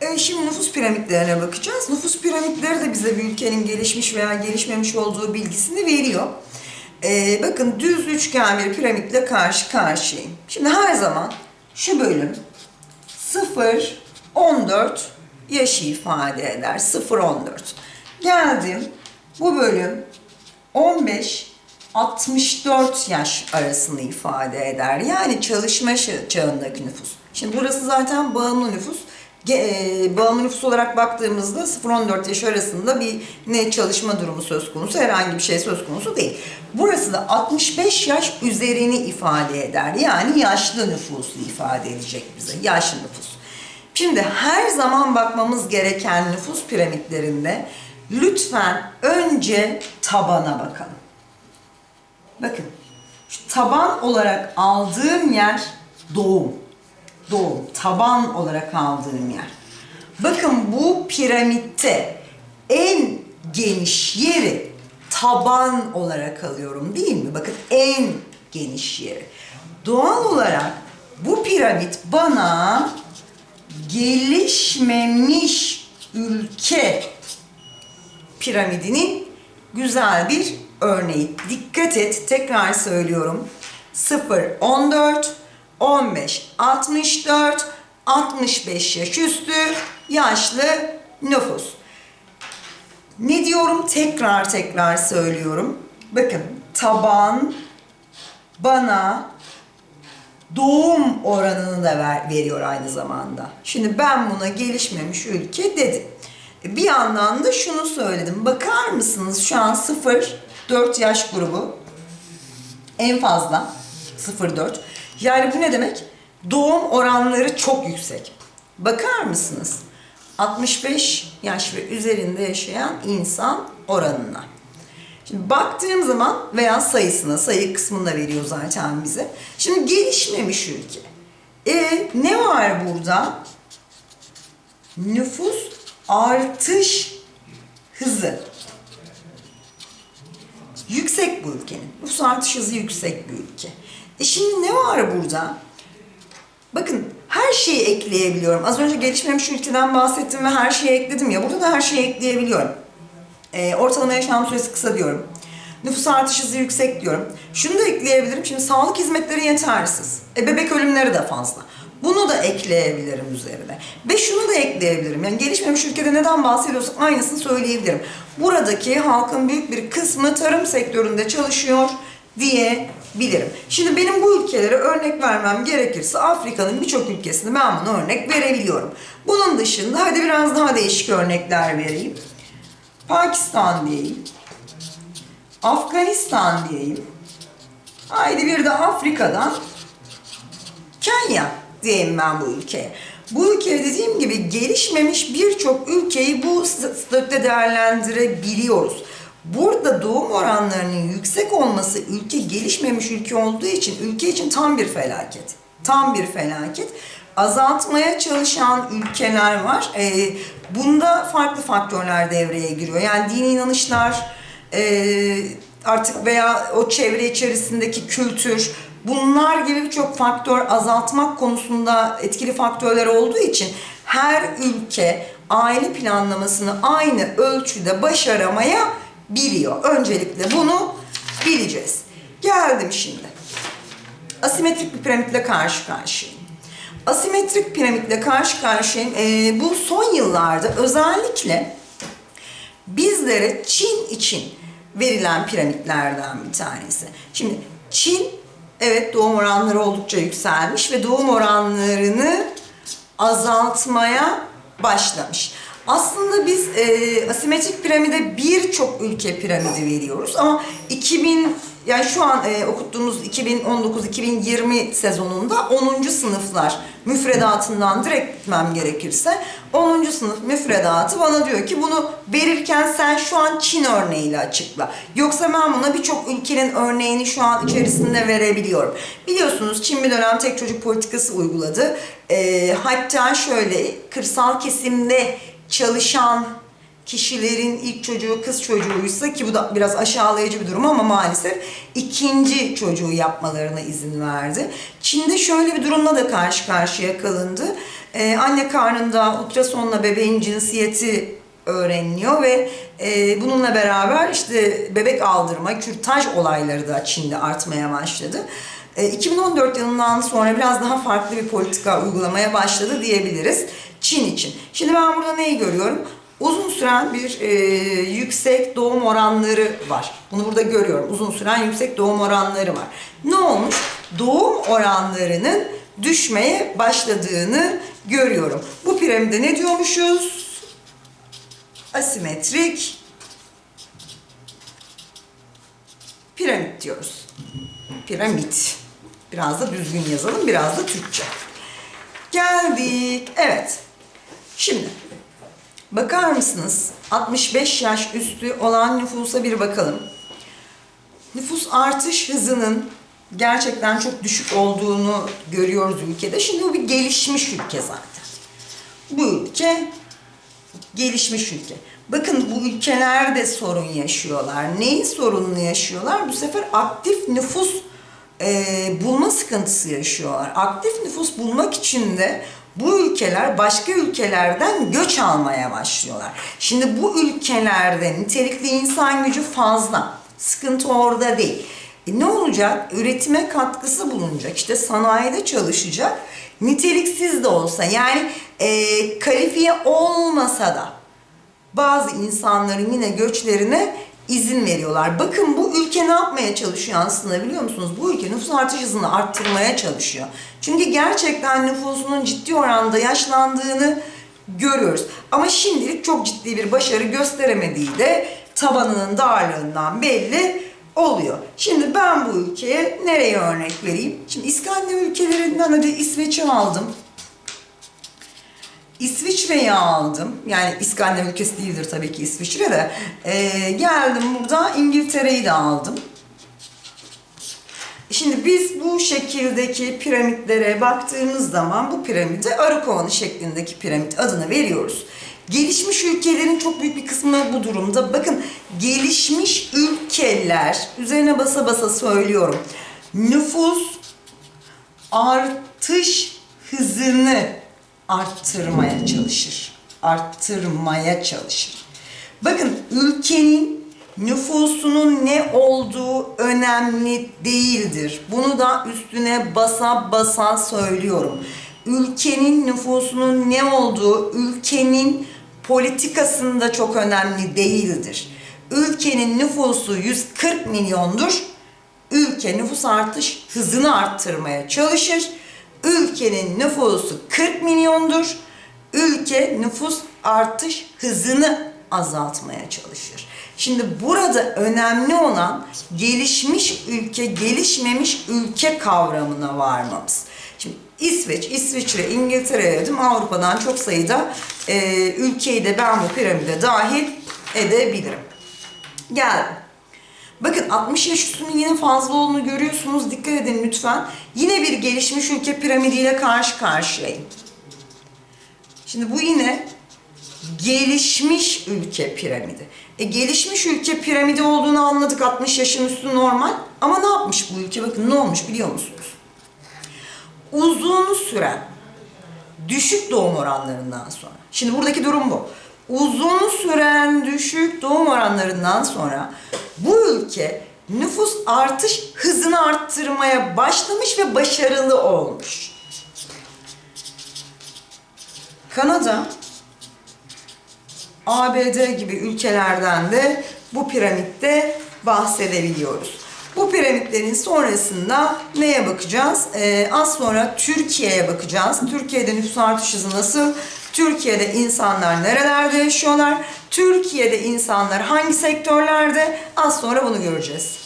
Evet, şimdi nüfus piramitlerine bakacağız. Nüfus piramitleri de bize bir ülkenin gelişmiş veya gelişmemiş olduğu bilgisini veriyor. Ee, bakın düz üçgen bir piramitle karşı karşıyayım. Şimdi her zaman şu bölüm 0, 14 yaşı ifade eder. 0, 14. Geldim. Bu bölüm 15, 64 yaş arasını ifade eder. Yani çalışma çağındaki nüfus. Şimdi burası zaten bağımlı nüfus. E, bağımlı nüfus olarak baktığımızda 0-14 yaş arasında bir ne çalışma durumu söz konusu, herhangi bir şey söz konusu değil. Burası da 65 yaş üzerini ifade eder. Yani yaşlı nüfusu ifade edecek bize. Yaşlı nüfus. Şimdi her zaman bakmamız gereken nüfus piramitlerinde lütfen önce tabana bakalım. Bakın, şu taban olarak aldığım yer doğum. Doğum, taban olarak aldığım yer. Bakın bu piramitte en geniş yeri taban olarak alıyorum değil mi? Bakın en geniş yeri. Doğal olarak bu piramit bana gelişmemiş ülke piramidinin güzel bir örneği. Dikkat et, tekrar söylüyorum. 0, 14, 15, 64, 65 yaş üstü yaşlı nüfus. Ne diyorum? Tekrar tekrar söylüyorum. Bakın taban bana doğum oranını da ver, veriyor aynı zamanda. Şimdi ben buna gelişmemiş ülke dedim. E, Bir yandan da şunu söyledim. Bakar mısınız şu an 0-4 yaş grubu en fazla 0-4. Yani bu ne demek? Doğum oranları çok yüksek. Bakar mısınız? 65 yaş ve üzerinde yaşayan insan oranına. Şimdi baktığım zaman veya sayısına, sayı kısmında veriyor zaten bize. Şimdi gelişmemiş ülke. E ne var burada? Nüfus artış hızı. Yüksek bu ülkenin. Nüfus artış hızı yüksek bir ülke. E şimdi ne var burada? Bakın her şeyi ekleyebiliyorum. Az önce gelişmemiş ülkeden bahsettim ve her şeyi ekledim ya. Burada da her şeyi ekleyebiliyorum. E, ortalama yaşam süresi kısa diyorum. Nüfus artış hızı yüksek diyorum. Şunu da ekleyebilirim. Şimdi sağlık hizmetleri yetersiz. E, bebek ölümleri de fazla. Bunu da ekleyebilirim üzerine. Ve şunu da ekleyebilirim. Yani gelişmemiş ülkede neden bahsediyorsak aynısını söyleyebilirim. Buradaki halkın büyük bir kısmı tarım sektöründe çalışıyor diyebilirim. Şimdi benim bu ülkelere örnek vermem gerekirse Afrika'nın birçok ülkesini ben buna örnek verebiliyorum. Bunun dışında hadi biraz daha değişik örnekler vereyim. Pakistan diyeyim. Afganistan diyeyim. Haydi bir de Afrika'dan Kenya diyeyim ben bu ülkeye. Bu ülke dediğim gibi gelişmemiş birçok ülkeyi bu statüde değerlendirebiliyoruz. Burada doğum oranlarının yüksek olması ülke gelişmemiş ülke olduğu için ülke için tam bir felaket. Tam bir felaket. Azaltmaya çalışan ülkeler var. Ee, bunda farklı faktörler devreye giriyor. Yani dini inanışlar, e, artık veya o çevre içerisindeki kültür, bunlar gibi birçok faktör azaltmak konusunda etkili faktörler olduğu için her ülke aile planlamasını aynı ölçüde başaramaya biliyor. Öncelikle bunu bileceğiz. Geldim şimdi. Asimetrik bir piramitle karşı karşıyayım. Asimetrik piramitle karşı karşıyayım. Ee, bu son yıllarda özellikle bizlere Çin için verilen piramitlerden bir tanesi. Şimdi Çin evet doğum oranları oldukça yükselmiş ve doğum oranlarını azaltmaya başlamış. Aslında biz e, asimetrik piramide birçok ülke piramidi veriyoruz ama 2000 yani şu an e, okuttuğumuz 2019-2020 sezonunda 10. sınıflar müfredatından direkt gitmem gerekirse 10. sınıf müfredatı bana diyor ki bunu verirken sen şu an Çin örneğiyle açıkla. Yoksa ben buna birçok ülkenin örneğini şu an içerisinde verebiliyorum. Biliyorsunuz Çin bir dönem tek çocuk politikası uyguladı. E, hatta şöyle kırsal kesimde çalışan kişilerin ilk çocuğu kız çocuğuysa ki bu da biraz aşağılayıcı bir durum ama maalesef ikinci çocuğu yapmalarına izin verdi. Çin'de şöyle bir durumla da karşı karşıya kalındı. Ee, anne karnında ultrasonla bebeğin cinsiyeti öğreniliyor ve e, bununla beraber işte bebek aldırma, kürtaj olayları da Çin'de artmaya başladı. E, 2014 yılından sonra biraz daha farklı bir politika uygulamaya başladı diyebiliriz Çin için. Şimdi ben burada neyi görüyorum? Uzun süren bir e, yüksek doğum oranları var. Bunu burada görüyorum. Uzun süren yüksek doğum oranları var. Ne olmuş? Doğum oranlarının düşmeye başladığını görüyorum. Bu piramide ne diyormuşuz? asimetrik piramit diyoruz. Piramit. Biraz da düzgün yazalım, biraz da Türkçe. Geldik. Evet. Şimdi bakar mısınız? 65 yaş üstü olan nüfusa bir bakalım. Nüfus artış hızının gerçekten çok düşük olduğunu görüyoruz ülkede. Şimdi bu bir gelişmiş ülke zaten. Bu ülke gelişmiş ülke. Bakın bu ülkeler de sorun yaşıyorlar. Neyin sorununu yaşıyorlar? Bu sefer aktif nüfus e, bulma sıkıntısı yaşıyorlar. Aktif nüfus bulmak için de bu ülkeler başka ülkelerden göç almaya başlıyorlar. Şimdi bu ülkelerde nitelikli insan gücü fazla. Sıkıntı orada değil. E ne olacak? Üretime katkısı bulunacak. İşte sanayide çalışacak. Niteliksiz de olsa yani e, kalifiye olmasa da bazı insanların yine göçlerine izin veriyorlar. Bakın bu ülke ne yapmaya çalışıyor aslında biliyor musunuz? Bu ülke nüfus artış hızını arttırmaya çalışıyor. Çünkü gerçekten nüfusunun ciddi oranda yaşlandığını görüyoruz. Ama şimdilik çok ciddi bir başarı gösteremediği de tabanının darlığından belli oluyor. Şimdi ben bu ülkeye nereye örnek vereyim? Şimdi İskandinav ülkelerinden hadi İsveç'i aldım. İsviçre'yi aldım. Yani İskandinav ülkesi değildir tabii ki İsviçre de. Ee, geldim burada İngiltere'yi de aldım. Şimdi biz bu şekildeki piramitlere baktığımız zaman bu piramide arı kovanı şeklindeki piramit adını veriyoruz. Gelişmiş ülkelerin çok büyük bir kısmı bu durumda. Bakın gelişmiş ülkeler, üzerine basa basa söylüyorum. Nüfus artış hızını arttırmaya çalışır. Arttırmaya çalışır. Bakın ülkenin nüfusunun ne olduğu önemli değildir. Bunu da üstüne basa basa söylüyorum. Ülkenin nüfusunun ne olduğu ülkenin politikasında çok önemli değildir. Ülkenin nüfusu 140 milyondur. Ülke nüfus artış hızını arttırmaya çalışır. Ülkenin nüfusu 40 milyondur. Ülke nüfus artış hızını azaltmaya çalışır. Şimdi burada önemli olan gelişmiş ülke, gelişmemiş ülke kavramına varmamız. Şimdi İsveç, İsviçre, İngiltere dedim Avrupa'dan çok sayıda e, ülkeyi de ben bu piramide dahil edebilirim. Geldim. Bakın 60 yaş üstünün yine fazla olduğunu görüyorsunuz. Dikkat edin lütfen. Yine bir gelişmiş ülke piramidiyle karşı karşıyayım. Şimdi bu yine gelişmiş ülke piramidi. E, gelişmiş ülke piramidi olduğunu anladık. 60 yaşın üstü normal. Ama ne yapmış bu ülke? Bakın ne olmuş biliyor musunuz? Uzun süren düşük doğum oranlarından sonra. Şimdi buradaki durum bu. Uzun süren düşük doğum oranlarından sonra bu ülke nüfus artış hızını arttırmaya başlamış ve başarılı olmuş. Kanada, ABD gibi ülkelerden de bu piramitte bahsedebiliyoruz. Bu piramitlerin sonrasında neye bakacağız? Ee, az sonra Türkiye'ye bakacağız. Türkiye'de nüfus artış hızı nasıl? Türkiye'de insanlar nerelerde yaşıyorlar? Türkiye'de insanlar hangi sektörlerde? Az sonra bunu göreceğiz.